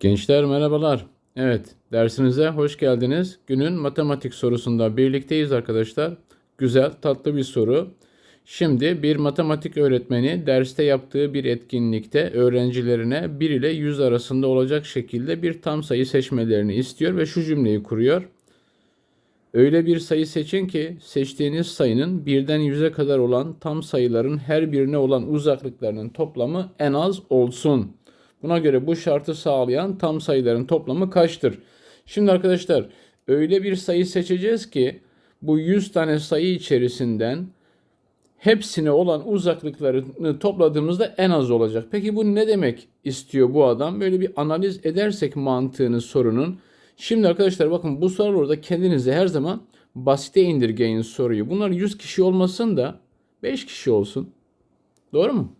Gençler merhabalar. Evet, dersinize hoş geldiniz. Günün matematik sorusunda birlikteyiz arkadaşlar. Güzel, tatlı bir soru. Şimdi bir matematik öğretmeni derste yaptığı bir etkinlikte öğrencilerine 1 ile 100 arasında olacak şekilde bir tam sayı seçmelerini istiyor ve şu cümleyi kuruyor. Öyle bir sayı seçin ki seçtiğiniz sayının birden 100'e kadar olan tam sayıların her birine olan uzaklıklarının toplamı en az olsun. Buna göre bu şartı sağlayan tam sayıların toplamı kaçtır? Şimdi arkadaşlar öyle bir sayı seçeceğiz ki bu 100 tane sayı içerisinden hepsine olan uzaklıklarını topladığımızda en az olacak. Peki bu ne demek istiyor bu adam? Böyle bir analiz edersek mantığını sorunun. Şimdi arkadaşlar bakın bu sorularda kendinize her zaman basite indirgeyin soruyu. Bunlar 100 kişi olmasın da 5 kişi olsun. Doğru mu?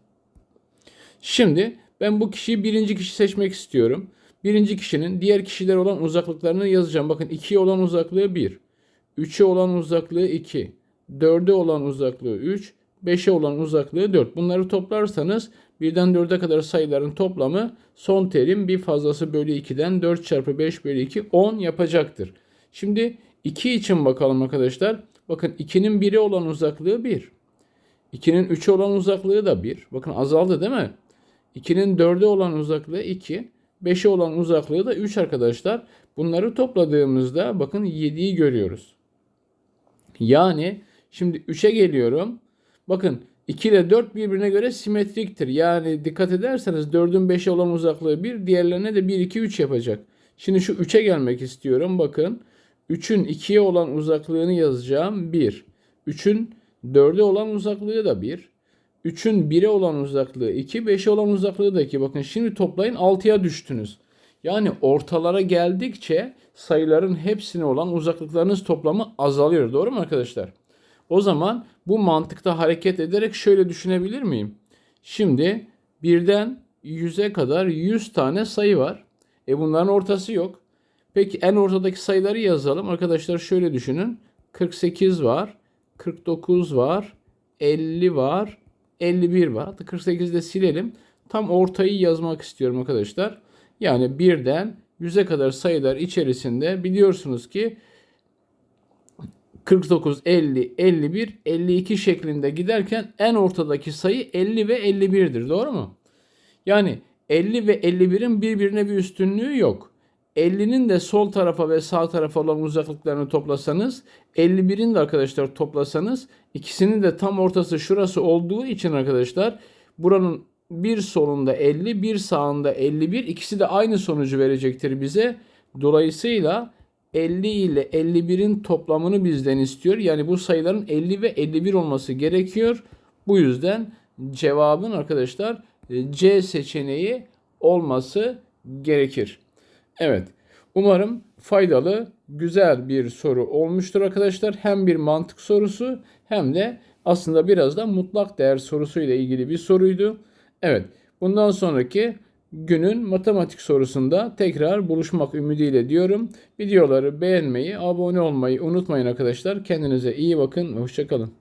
Şimdi ben bu kişiyi birinci kişi seçmek istiyorum. Birinci kişinin diğer kişiler olan uzaklıklarını yazacağım. Bakın 2'ye olan uzaklığı 1. 3'e olan uzaklığı 2. 4'e olan uzaklığı 3. 5'e olan uzaklığı 4. Bunları toplarsanız birden 4'e kadar sayıların toplamı son terim bir fazlası bölü 2'den 4 çarpı 5 bölü 2 10 yapacaktır. Şimdi 2 için bakalım arkadaşlar. Bakın 2'nin 1'e olan uzaklığı 1. 2'nin 3'e olan uzaklığı da 1. Bakın azaldı değil mi? 2'nin 4'e olan uzaklığı 2. 5'e olan uzaklığı da 3 arkadaşlar. Bunları topladığımızda bakın 7'yi görüyoruz. Yani şimdi 3'e geliyorum. Bakın 2 ile 4 birbirine göre simetriktir. Yani dikkat ederseniz 4'ün 5'e olan uzaklığı 1, diğerlerine de 1, 2, 3 yapacak. Şimdi şu 3'e gelmek istiyorum. Bakın 3'ün 2'ye olan uzaklığını yazacağım 1. 3'ün 4'e olan uzaklığı da 1. 3'ün 1'e olan uzaklığı 2, 5'e olan uzaklığı da 2. Bakın şimdi toplayın 6'ya düştünüz. Yani ortalara geldikçe sayıların hepsine olan uzaklıklarınız toplamı azalıyor. Doğru mu arkadaşlar? O zaman bu mantıkta hareket ederek şöyle düşünebilir miyim? Şimdi birden 100'e kadar 100 tane sayı var. E bunların ortası yok. Peki en ortadaki sayıları yazalım. Arkadaşlar şöyle düşünün. 48 var, 49 var, 50 var, 51 var. Hatta 48'i de silelim. Tam ortayı yazmak istiyorum arkadaşlar. Yani birden 100'e kadar sayılar içerisinde biliyorsunuz ki 49, 50, 51, 52 şeklinde giderken en ortadaki sayı 50 ve 51'dir. Doğru mu? Yani 50 ve 51'in birbirine bir üstünlüğü yok. 50'nin de sol tarafa ve sağ tarafa olan uzaklıklarını toplasanız 51'in de arkadaşlar toplasanız ikisinin de tam ortası şurası olduğu için arkadaşlar buranın bir solunda 50 bir sağında 51 ikisi de aynı sonucu verecektir bize. Dolayısıyla 50 ile 51'in toplamını bizden istiyor. Yani bu sayıların 50 ve 51 olması gerekiyor. Bu yüzden cevabın arkadaşlar C seçeneği olması gerekir. Evet. Umarım faydalı, güzel bir soru olmuştur arkadaşlar. Hem bir mantık sorusu hem de aslında biraz da mutlak değer sorusuyla ilgili bir soruydu. Evet. Bundan sonraki günün matematik sorusunda tekrar buluşmak ümidiyle diyorum. Videoları beğenmeyi, abone olmayı unutmayın arkadaşlar. Kendinize iyi bakın hoşçakalın.